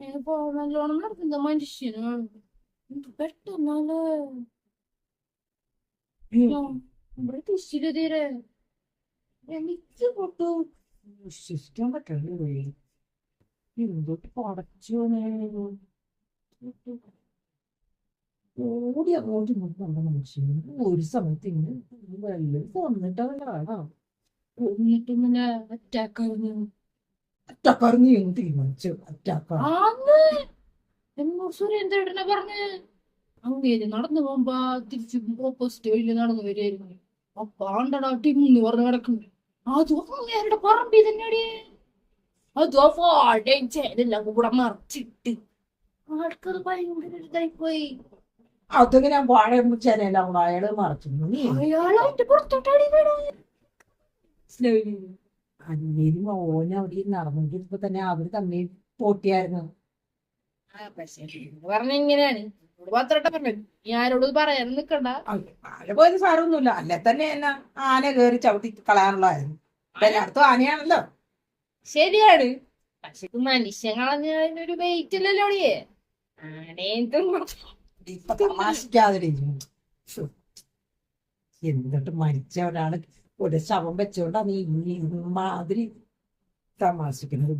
ഇപ്പൊ നല്ലോണം നടക്കുന്ന മനുഷ്യനാണ് പെട്ടെന്നാൽ തിരിച്ചില്ല തീരെ. എനിക്ക് പൊട്ടു വിശ്വസിക്കാൻ പറ്റില്ലേ എന്തൊട്ട് പടച്ചോനെ ഓടി അങ്ങോട്ട് ഇങ്ങോട്ട് നമ്മുടെ മനുഷ്യൻ. ഒരു സമയത്ത് ഇങ്ങനെ വല്ലതും എന്നിട്ട് ഇങ്ങനെ അറ്റാക്ക് ആയിരുന്നു അറ്റാക്കാരന് എന്ത് തീരുമാനിച്ചു അറ്റാക്കാ ആന്ന് എന്നോട് സുരേന്ദ്രേട്ടനെ പറഞ്ഞ് അങ്ങേര് നടന്നു പോകുമ്പോ തിരിച്ച് ഓപ്പോസിറ്റ് വഴി നടന്നു വരികയായിരുന്നു ആണ്ടടാ ടിന്ന് പറഞ്ഞ് കിടക്കുന്നു അത് അങ്ങേരുടെ പറമ്പി തന്നെയാടി. അത് ചേനെല്ലാം കൂടെ മറിച്ചിട്ട്. ആൾക്കത് ഭയങ്കര ഇതായി പോയി. അതിങ്ങനെ വാഴ കൂടെ അയാൾ മറച്ചു അയാൾ പുറത്തോട്ടാടി പുറത്തോട്ടാടി വീണത് അന്നേരും ഓന അവിടെ നടന്നുകൊണ്ടിരുന്നപ്പോ തന്നെ അവർ തമ്മിൽ പോട്ടിയായിരുന്നു. പറഞ്ഞ ഇങ്ങനെയാണ്. പറയാൻ നിക്കണ്ട. ആന പോയത് സാരമൊന്നുമില്ല. അല്ലെ തന്നെ എന്നാ ആന കേറി ചവിട്ടി കളയാനുള്ളതായിരുന്നു. ഇപ്പൊ എല്ലായിടത്തും ആനയാണല്ലോ. ശരിയാണ്. പക്ഷെ ഇത് മനുഷ്യൻ കളഞ്ഞതിനൊരു വെയിറ്റ് ഇല്ലല്ലോ അടിയേ ആനയും ഇപ്പൊ തമാശിക്കാതെ എന്നിട്ട് മരിച്ച ഒരാൾ ഒരു ശവം വെച്ചോണ്ടാ നീ ഈ മാതിരി തമാശിക്കുന്നത്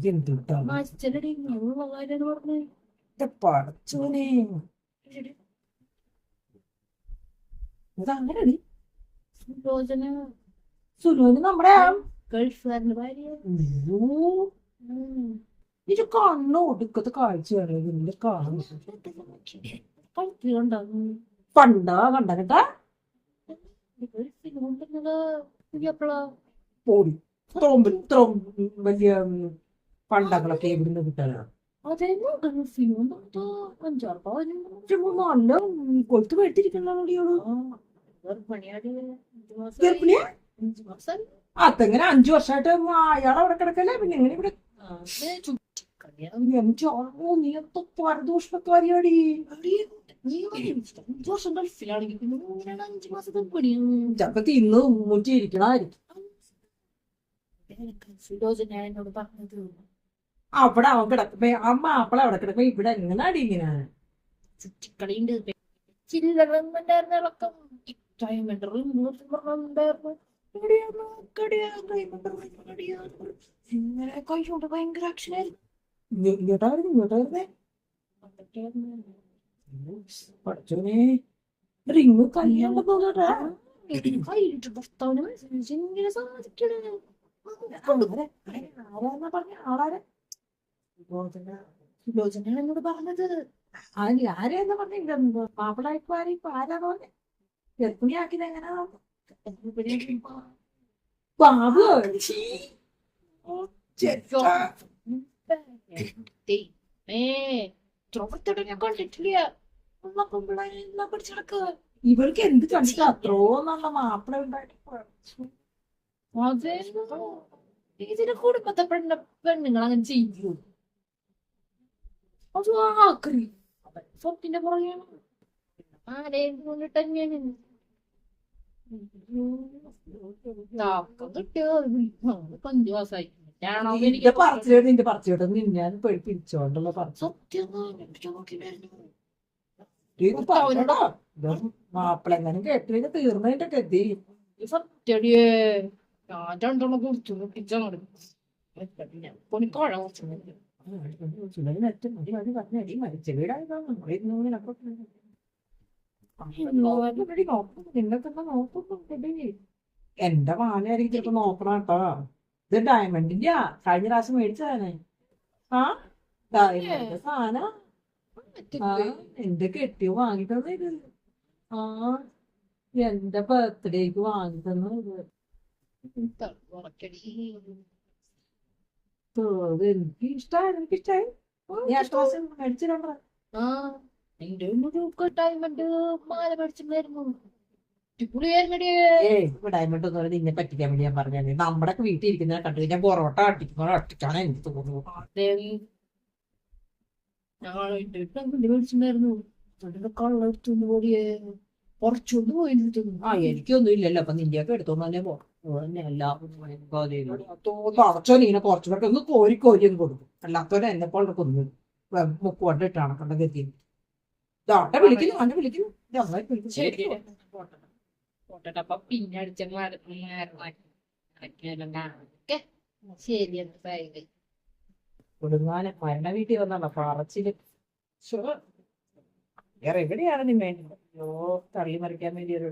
പറഞ്ഞു. പടച്ചോനെ. അതങ്ങനെ യോജന സുലുവിന് നമ്മുടെ ഇത് കണ്ണ് ഒടുക്കത്തെ കാഴ്ചയാണ്. ഇതിന്റെ കാണും കളിക്കുണ്ടാകും പണ്ടാ കണ്ടനട്ടാ പുതിയപ്പളാ പോടി ഇത്രയും ഇത്രയും വലിയ പണ്ടങ്ങളൊക്കെ എവിടുന്ന് കിട്ടാനാണ് അതെന്നെ കൊണ്ടുവന്നത് അഞ്ചാറ് നല്ല കൊളുത്ത് മാസം ഗർഭിണിയാ? അതെങ്ങനെ അഞ്ചു വർഷമായിട്ട് അയാൾ അവിടെ കിടക്കല്ലേ? പിന്നെ എങ്ങനെ ഇവിടെ നീ എന്തോ പരദൂഷണക്കാരിയാടി. അഞ്ചു വർഷം ഗൾഫിലാണെങ്കിൽ പിന്നെ അഞ്ചു മാസത്തെ മുറ്റിയിരിക്കണായിരിക്കും സുലോചന എന്നോട് പറഞ്ഞത് അവിടെ അവൻ കിടക്കുമ്പോ അമ്മ അപ്പള അവിടെ കിടക്കുമ്പോ ഇവിടെ എങ്ങനെ ഇങ്ങനെ? ചുറ്റിക്കളിയുണ്ട്. ഇളക്കം ഇങ്ങനെ ഭയങ്കര ആക്ഷനായിരുന്നു ഇങ്ങ- ഇങ്ങോട്ടായിരുന്നു ഇങ്ങോട്ടായിരുന്നേ പഠിച്ചോനെ റിങ് കല്യാണം തോന്നട്ടാ കയ്യിലിട്ട് ഭർത്താവിനെ മനസ്സിലാക്കി ഇങ്ങനെ സാധിക്കണേ. ആരാന്നാ പറഞ്ഞ? ആളാരെ? സുലോചനയാണ് എന്നോട് പറഞ്ഞത്. അതിൽ ആരെയെന്ന് പറഞ്ഞ? മാപ്പിളായിപ്പോ ആരും ഇപ്പൊ ആരാന്ന് പറഞ്ഞ? ഗർഭിണിയാക്കിയത് എങ്ങനെയാ ബാബു ദ്രൗപദിയുടെ ഞാൻ കണ്ടിട്ടില്ല. ഉള്ള പെമ്പിള്ളേരെ എല്ലാം പിടിച്ചടക്കുക ഇവർക്ക് എന്ത് കണ്ടിട്ട് അത്രോ നല്ല മാപ്പിള ഉണ്ടായിട്ട് ഇതിന് കുടുംബത്തെ പെണ്ണ പെണ്ണുങ്ങൾ അങ്ങനെ ചെയ്യൂ? അത് ആക്രി. സ്വത്തിന്റെ പുറകെയാണ് ആരെയും കൊണ്ടിട്ട് തന്നെയാണ് മാസമായി നിന്റെ നിന്നെ പിടിച്ചോണ്ടുള്ള പറച്ചു സത്യം നോക്കിയില്ലായിരുന്നു ഇത് പറഞ്ഞോടാ ഇത് മാപ്പിള എങ്ങനെ കേട്ടില്ല തീർന്നതിന്റെ ഗതി സത്യടിയേ ഞാൻ രണ്ടെണ്ണം കുടിച്ചു പൊട്ടിച്ചങ്ങോട്ട് പൊണിക്കോഴ കുറച്ചു മരിച്ച വീടായതാ നമ്മളിരുന്നു നിങ്ങൾക്കെന്താ നോക്കുന്നുണ്ടെങ്കിൽ എന്റെ മാനായിരിക്കും ചിലപ്പോ നോക്കണം കേട്ടോ. ഇത് ഡയമണ്ടിന്റെയാ കഴിഞ്ഞ പ്രാവശ്യം മേടിച്ചതാണ്. ആ? ഡയമണ്ട് സാധനം. ആ എന്റെ കെട്ടി വാങ്ങി തന്നെ ഇത് ആ എന്റെ ബർത്ത്ഡേക്ക് വാങ്ങി തന്നു ഇത് ഇത് എനിക്ക് ഇഷ്ടമായി എനിക്ക് ഇഷ്ടമായി മേടിച്ചിട്ടുണ്ടോ ആ എന്റെ ഒരു ഡയമണ്ട് മാല മേടിച്ചിട്ടുണ്ടായിരുന്നു. ഡയമണ്ട് പറ്റിക്കാൻ വേണ്ടി ഞാൻ പറഞ്ഞു നമ്മുടെ വീട്ടിൽ ഇരിക്കുന്ന കണ്ടു ഞാൻ പൊറോട്ട അട്ടിക്കുന്ന ഒട്ടിക്കാണ് എനിക്ക് തോന്നുന്നു ഞങ്ങളായിട്ട് പോടിയെ. കുറച്ചുകൊണ്ട് ആ എനിക്കൊന്നും ഇല്ലല്ലോ. അപ്പൊ എടുത്തോന്നല്ലേ ഇങ്ങനെ കുറച്ചു പേർക്ക് ഒന്ന് കോരി കോരി കൊടുക്കും. അല്ലാത്തവരെ എന്നെ പോലെ കൊന്നു മുക്കുകൊണ്ട് ഇട്ടാണ് കണ്ട ഗതി ദാണ്ടെ വിളിക്കുന്നു അന്നെ വിളിക്കുന്നു. പിന്നെ ശരി എന്തായി കൊടുങ്ങാനെ മരണ വീട്ടിൽ വന്നാണ് പറച്ചിൽ ശ്ശോ. വേറെ എവിടെയാണ് നീ വേണ്ടത് ഓ തള്ളി മറിക്കാൻ വേണ്ടി ഒരു